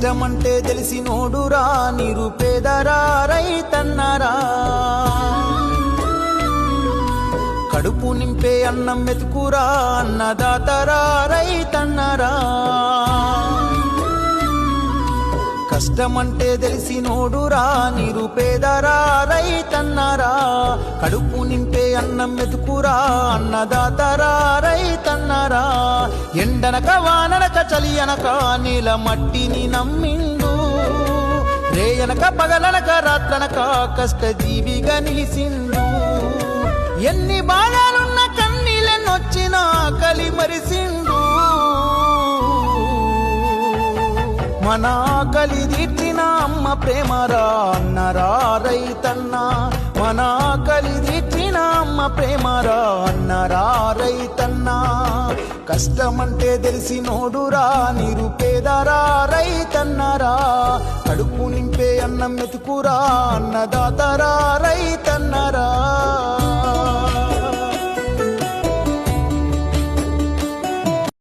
కష్టమంటే తెలిసినోడురా నిరుపేదరా రైతన్నరా. కడుపు నింపే అన్నం మెతుకురా అన్నదాతరా రైతన్నరా. కష్టమంటే తెలిసినోడురా నిరుపేదరా రైతన్నరా. కడుపు నింపే అన్నం మెతుకురా అన్నదాతరా ఎండనక వాననక చలి అనక నీల మట్టిని నమ్మిండు. రేయనక పగలనక రాత్రనక కష్టజీవిగా నిలిసిండు. ఎన్ని బాధలున్న కన్నీలెన్నొచ్చిన కలి మరిసిండు. మన కలి తీర్చిన అమ్మ ప్రేమరా అన్నరా రైతన్న. మన కలి తీర్చిన అమ్మ ప్రేమరా అన్నరా రైతన్నా. కష్టమంటే తెలిసినోడురా నిరుపేదరా రైతన్నరా. కడుపు నింపే అన్నం మెతుకురా అన్నదాతరా